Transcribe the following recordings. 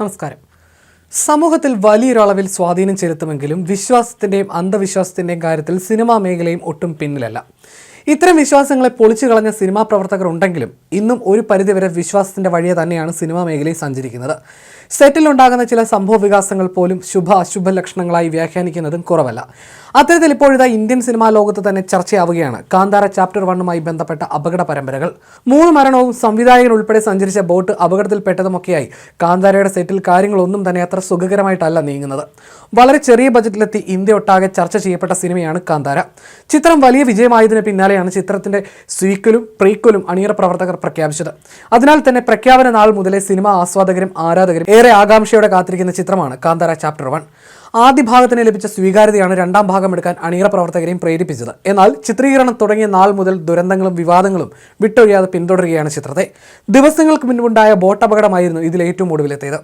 നമസ്കാരം. സമൂഹത്തിൽ വലിയൊരളവിൽ സ്വാധീനം ചെലുത്തുമെങ്കിലും വിശ്വാസത്തിന്റെയും അന്ധവിശ്വാസത്തിന്റെയും കാര്യത്തിൽ സിനിമാ മേഖലയും ഒട്ടും പിന്നിലല്ല. ഇത്തരം വിശ്വാസങ്ങളെ പൊളിച്ചു കളഞ്ഞ സിനിമാ പ്രവർത്തകർ ഉണ്ടെങ്കിലും ഇന്നും ഒരു പരിധിവരെ വിശ്വാസത്തിന്റെ വഴിയെ തന്നെയാണ് സിനിമാ മേഖലയിൽ സഞ്ചരിക്കുന്നത്. സെറ്റിൽ ഉണ്ടാകുന്ന ചില സംഭവ വികാസങ്ങൾ പോലും ശുഭ അശുഭ ലക്ഷണങ്ങളായി വ്യാഖ്യാനിക്കുന്നതും കുറവല്ല. അത്തരത്തിൽ ഇപ്പോഴിതാ ഇന്ത്യൻ സിനിമാ ലോകത്ത് തന്നെ ചർച്ചയാവുകയാണ്. കാന്താര ചാപ്റ്റർ വണ്ണുമായി ബന്ധപ്പെട്ട അപകട പരമ്പരകൾ. മൂന്ന് മരണവും സംവിധായകൻ ഉൾപ്പെടെ സഞ്ചരിച്ച ബോട്ട് അപകടത്തിൽപ്പെട്ടതുമൊക്കെയായി കാന്താരയുടെ സെറ്റിൽ കാര്യങ്ങളൊന്നും തന്നെ അത്ര സുഖകരമായിട്ടല്ല നീങ്ങുന്നത്. വളരെ ചെറിയ ബജറ്റിലെത്തി ഇന്ത്യ ഒട്ടാകെ ചർച്ച ചെയ്യപ്പെട്ട സിനിമയാണ് കാന്താര. ചിത്രം വലിയ വിജയമായതിന് പിന്നാലെയാണ് ചിത്രത്തിന്റെ സ്വീക്കലും പ്രീക്വലും അണിയറ പ്രവർത്തകർ പ്രഖ്യാപിച്ചത്. അതിനാൽ തന്നെ പ്രഖ്യാപന നാൾ മുതലേ സിനിമ ആസ്വാദകരും ആരാധകരും ഏറെ ആകാംക്ഷയോടെ കാത്തിരിക്കുന്ന ചിത്രമാണ് കാന്താര ചാപ്റ്റർ വൺ. ആദ്യ ഭാഗത്തിന് ലഭിച്ച സ്വീകാര്യതയാണ് രണ്ടാം ഭാഗം എടുക്കാൻ അണിയറ പ്രവർത്തകരെയും പ്രേരിപ്പിച്ചത്. എന്നാൽ ചിത്രീകരണം തുടങ്ങിയ നാൾ മുതൽ ദുരന്തങ്ങളും വിവാദങ്ങളും വിട്ടൊഴിയാതെ പിന്തുടരുകയാണ് ചിത്രത്തെ. ദിവസങ്ങൾക്ക് മുൻപുണ്ടായ ബോട്ട് അപകടമായിരുന്നു ഇതിൽ ഏറ്റവും ഒടുവിലെത്തിയത്.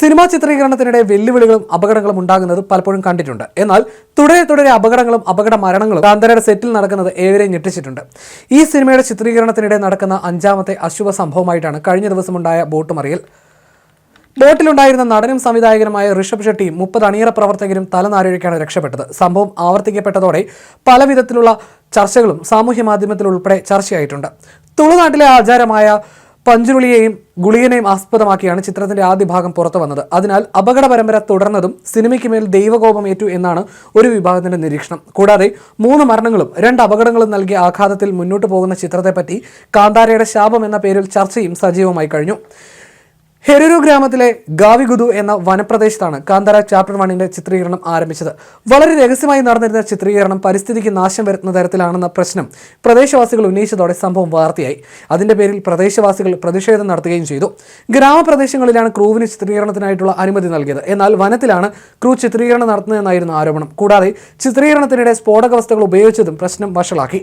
സിനിമാ ചിത്രീകരണത്തിനിടെ വെല്ലുവിളികളും അപകടങ്ങളും ഉണ്ടാകുന്നത് പലപ്പോഴും കണ്ടിട്ടുണ്ട്. എന്നാൽ തുടരെ തുടരെ അപകടങ്ങളും അപകട മരണങ്ങളും കാന്തരയുടെ സെറ്റിൽ നടക്കുന്നത് ഏവരെയും ഞെട്ടിച്ചിട്ടുണ്ട്. ഈ സിനിമയുടെ ചിത്രീകരണത്തിനിടെ നടക്കുന്ന അഞ്ചാമത്തെ അശുഭ സംഭവമായിട്ടാണ് കഴിഞ്ഞ ദിവസമുണ്ടായ ബോട്ട് മറിയൽ ബോട്ടിലുണ്ടായിരുന്ന നടനും സംവിധായകനുമായ ഋഷഭ് ഷെട്ടിയും മുപ്പത് അണിയറ പ്രവർത്തകരും തലനാരിഴയ്ക്കാണ് രക്ഷപ്പെട്ടത്. സംഭവം ആവർത്തിക്കപ്പെട്ടതോടെ പലവിധത്തിലുള്ള ചർച്ചകളും സാമൂഹ്യ മാധ്യമത്തിൽ ഉൾപ്പെടെ ചർച്ചയായിട്ടുണ്ട്. തുളുനാട്ടിലെ ആചാരമായ പഞ്ചുരുളിയെയും ഗുളികനെയും ആസ്പദമാക്കിയാണ് ചിത്രത്തിന്റെ ആദ്യ ഭാഗം പുറത്തു വന്നത്. അതിനാൽ അപകട പരമ്പര തുടർന്നതും സിനിമയ്ക്ക് മേൽ ദൈവകോപം ഏറ്റു എന്നാണ് ഒരു വിഭാഗത്തിന്റെ നിരീക്ഷണം. കൂടാതെ മൂന്ന് മരണങ്ങളും രണ്ട് അപകടങ്ങളും നൽകിയ ആഘാതത്തിൽ മുന്നോട്ട് പോകുന്ന ചിത്രത്തെപ്പറ്റി കാന്താരയുടെ ശാപം എന്ന പേരിൽ ചർച്ചയും സജീവമായി കഴിഞ്ഞു. ഹെരൂരു ഗ്രാമത്തിലെ ഗാവിഗുദു എന്ന വനപ്രദേശത്താണ് കാന്തര ചാപ്റ്റർ വണ്ണിന്റെ ചിത്രീകരണം ആരംഭിച്ചത്. വളരെ രഹസ്യമായി നടന്നിരുന്ന ചിത്രീകരണം പരിസ്ഥിതിക്ക് നാശം വരുത്തുന്ന തരത്തിലാണെന്ന പ്രശ്നം പ്രദേശവാസികൾ ഉന്നയിച്ചതോടെ സംഭവം വാർത്തയായി. അതിന്റെ പേരിൽ പ്രദേശവാസികൾ പ്രതിഷേധം നടത്തുകയും ചെയ്തു. ഗ്രാമപ്രദേശങ്ങളിലാണ് ക്രൂവിന് ചിത്രീകരണത്തിനായിട്ടുള്ള അനുമതി നൽകിയത്. എന്നാൽ വനത്തിലാണ് ക്രൂ ചിത്രീകരണം നടത്തുന്നതെന്നായിരുന്നു ആരോപണം. കൂടാതെ ചിത്രീകരണത്തിനിടെ സ്ഫോടക വസ്തുക്കൾ ഉപയോഗിച്ചതും പ്രശ്നം വഷളാക്കി.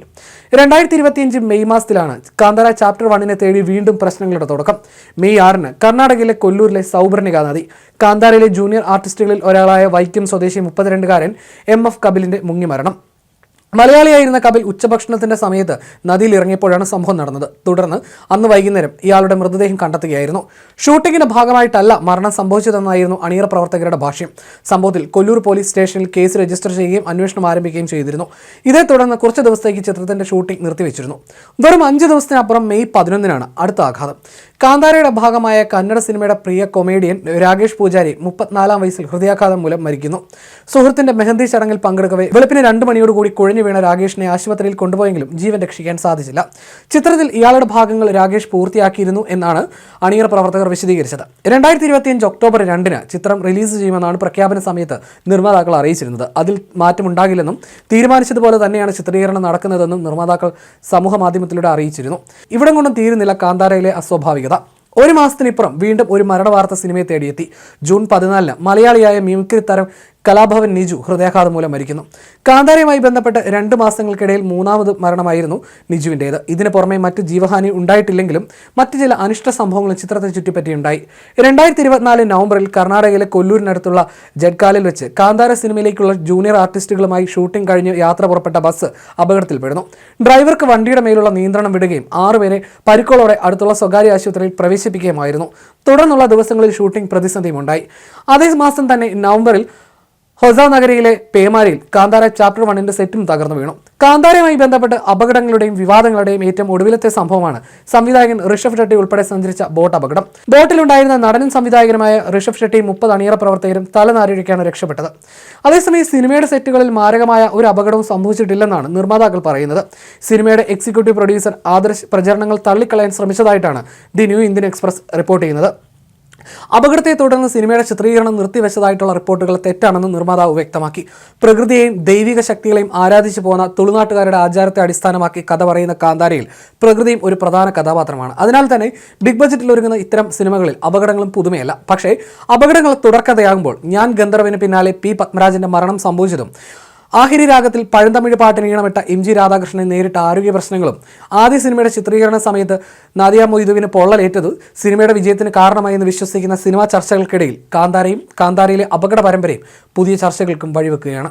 രണ്ടായിരത്തി ഇരുപത്തിയഞ്ച് മെയ് മാസത്തിലാണ് കാന്തര ചാപ്റ്റർ വണ്ണിനെ തേടി വീണ്ടും പ്രശ്നങ്ങളുടെ തുടക്കം. മെയ് ആറിന് കർണാടകയിലെ കൊല്ലൂരിലെ സൗബർണിക നദി കാന്താരയിലെ ജൂനിയർ ആർട്ടിസ്റ്റുകളിൽ ഒരാളായ വൈക്കം സ്വദേശി മുപ്പത്തിരണ്ടുകാരൻ എം എഫ് കപിലിന്റെ മുങ്ങിമരണം. മലയാളിയായിരുന്ന കപിൽ ഉച്ചഭക്ഷണത്തിന്റെ സമയത്ത് നദിയിൽ ഇറങ്ങിയപ്പോഴാണ് സംഭവം നടന്നത്. തുടർന്ന് അന്ന് വൈകുന്നേരം ഇയാളുടെ മൃതദേഹം കണ്ടെത്തുകയായിരുന്നു. ഷൂട്ടിങ്ങിന്റെ ഭാഗമായിട്ടല്ല മരണം സംഭവിച്ചതെന്നായിരുന്നു അണിയറ പ്രവർത്തകരുടെ ഭാഷ്യം. സംഭവത്തിൽ കൊല്ലൂർ പോലീസ് സ്റ്റേഷനിൽ കേസ് രജിസ്റ്റർ ചെയ്യുകയും അന്വേഷണം ആരംഭിക്കുകയും ചെയ്തിരുന്നു. ഇതേ തുടർന്ന് കുറച്ച് ദിവസത്തേക്ക് ചിത്രത്തിന്റെ ഷൂട്ടിംഗ് നിർത്തിവെച്ചിരുന്നു. വെറും അഞ്ച് ദിവസത്തിനപ്പുറം മെയ് പതിനൊന്നിനാണ് അടുത്ത ആഘാതം. കാന്താരയുടെ ഭാഗമായ കന്നഡ സിനിമയുടെ പ്രിയ കൊമേഡിയൻ രാകേഷ് പൂജാരി മുപ്പത്തിനാലാം വയസ്സിൽ ഹൃദയാഘാതം മൂലം മരിക്കുന്നു. സുഹൃത്തിന്റെ മെഹന്തി ചടങ്ങിൽ പങ്കെടുക്കവേ വെളുപ്പിന് രണ്ട് മണിയോടുകൂടി കുഴഞ്ഞു വീണ രാകേഷിനെ ആശുപത്രിയിൽ കൊണ്ടുപോയെങ്കിലും ജീവൻ രക്ഷിക്കാൻ സാധിച്ചില്ല. ചിത്രത്തിൽ ഇയാളുടെ ഭാഗങ്ങൾ രാകേഷ് പൂർത്തിയാക്കിയിരുന്നു എന്നാണ് അണിയർ പ്രവർത്തകർ വിശദീകരിച്ചത്. രണ്ടായിരത്തി ഇരുപത്തിയഞ്ച് ഒക്ടോബർ രണ്ടിന് ചിത്രം റിലീസ് ചെയ്യുമെന്നാണ് പ്രഖ്യാപന സമയത്ത് നിർമ്മാതാക്കൾ അറിയിച്ചിരുന്നത്. അതിൽ മാറ്റമുണ്ടാകില്ലെന്നും തീരുമാനിച്ചതുപോലെ തന്നെയാണ് ചിത്രീകരണം നടക്കുന്നതെന്നും നിർമ്മാതാക്കൾ സമൂഹ മാധ്യമത്തിലൂടെ അറിയിച്ചിരുന്നു. ഇവിടം കൊണ്ടും തീരുന്നില്ല കാന്താരയിലെ അസ്വാഭാവികത. ഒരു മാസത്തിനിപ്പുറം വീണ്ടും ഒരു മരണ വാർത്ത സിനിമയെ തേടിയെത്തി. ജൂൺ പതിനാലിന് മലയാളിയായ മിമിക്രി താരം കലാഭവൻ നിജു ഹൃദയാഘാതം മൂലം മരിക്കുന്നു. കാന്താരയുമായി ബന്ധപ്പെട്ട് രണ്ട് മാസങ്ങൾക്കിടയിൽ മൂന്നാമത് മരണമായിരുന്നു നിജുവിന്റേത്. ഇതിന് പുറമെ മറ്റ് ജീവഹാനി ഉണ്ടായിട്ടില്ലെങ്കിലും മറ്റ് ചില അനിഷ്ട സംഭവങ്ങളും ചിത്രത്തെ ചുറ്റിപ്പറ്റിയുണ്ടായി. രണ്ടായിരത്തി ഇരുപത്തിനാല് നവംബറിൽ കർണാടകയിലെ കൊല്ലൂരിനടുത്തുള്ള ജഡ്കാലിൽ വെച്ച് കാന്താര സിനിമയിലേക്കുള്ള ജൂനിയർ ആർട്ടിസ്റ്റുകളുമായി ഷൂട്ടിംഗ് കഴിഞ്ഞ് യാത്ര പുറപ്പെട്ട ബസ് അപകടത്തിൽപ്പെടുന്നു ഡ്രൈവർക്ക് വണ്ടിയുടെ മേലുള്ള നിയന്ത്രണം വിടുകയും ആറുപേരെ പരിക്കോളോടെ അടുത്തുള്ള സ്വകാര്യ ആശുപത്രിയിൽ പ്രവേശിപ്പിക്കുകയുമായിരുന്നു. തുടർന്നുള്ള ദിവസങ്ങളിൽ ഷൂട്ടിംഗ് പ്രതിസന്ധിയുമുണ്ടായി. അതേ മാസം തന്നെ നവംബറിൽ ഹൊസ നഗരയിലെ പേമാരിയിൽ കാന്താര ചാപ്റ്റർ വണ്ണിന്റെ സെറ്റും തകർന്നു വീണു. കാന്താരയുമായി ബന്ധപ്പെട്ട് അപകടങ്ങളുടെയും വിവാദങ്ങളുടെയും ഏറ്റവും ഒടുവിലത്തെ സംഭവമാണ് സംവിധായകൻ ഋഷഭ് ഷെട്ടി ഉൾപ്പെടെ സഞ്ചരിച്ച ബോട്ട് അപകടം. ബോട്ടിലുണ്ടായിരുന്ന നടനും സംവിധായകനുമായ ഋഷഭ് ഷെട്ടി മുപ്പത് അണിയറ പ്രവർത്തകരും തലനാരിഴയ്ക്കാണ് രക്ഷപ്പെട്ടത്. അതേസമയം സിനിമയുടെ സെറ്റുകളിൽ മാരകമായ ഒരു അപകടവും സംഭവിച്ചിട്ടില്ലെന്നാണ് നിർമ്മാതാക്കൾ പറയുന്നത്. സിനിമയുടെ എക്സിക്യൂട്ടീവ് പ്രൊഡ്യൂസർ ആദർശ് പ്രചരണങ്ങൾ തള്ളിക്കളയാൻ ശ്രമിച്ചതായിട്ടാണ് the New Indian Express report ചെയ്യുന്നത്. അപകടത്തെ തുടർന്ന് സിനിമയുടെ ചിത്രീകരണം നിർത്തിവെച്ചതായിട്ടുള്ള റിപ്പോർട്ടുകൾ തെറ്റാണെന്ന് നിർമ്മാതാവ് വ്യക്തമാക്കി. പ്രകൃതിയെയും ദൈവിക ശക്തികളെയും ആരാധിച്ചു പോകുന്ന തുളുനാട്ടുകാരുടെ ആചാരത്തെ അടിസ്ഥാനമാക്കി കഥ പറയുന്ന കാന്താരയിൽ പ്രകൃതിയും ഒരു പ്രധാന കഥാപാത്രമാണ്. അതിനാൽ തന്നെ ബിഗ് ബജറ്റിൽ ഒരുങ്ങുന്ന ഇത്തരം സിനിമകളിൽ അപകടങ്ങളും പുതുമയല്ല. പക്ഷേ അപകടങ്ങൾ തുടർക്കഥയാകുമ്പോൾ ഞാൻ ഗന്ധർവിന് പിന്നാലെ പി പത്മരാജന്റെ മരണം സംഭവിച്ചതും ആഹിരി രാഗത്തിൽ പഴന്തമിഴ് പാട്ടിന് ഈണമിട്ട എം ജി രാധാകൃഷ്ണൻ നേരിട്ട ആരോഗ്യ പ്രശ്നങ്ങളും. ആദ്യ സിനിമയുടെ ചിത്രീകരണ സമയത്ത് നാദിയ മൊയ്തുവിന് പൊള്ളലേറ്റത് സിനിമയുടെ വിജയത്തിന് കാരണമായി എന്ന് വിശ്വസിക്കുന്ന സിനിമാ ചർച്ചകൾക്കിടയിൽ കാന്താരയും കാന്താരയിലെ അപകട പരമ്പരയും പുതിയ ചർച്ചകൾക്കും വഴിവെക്കുകയാണ്.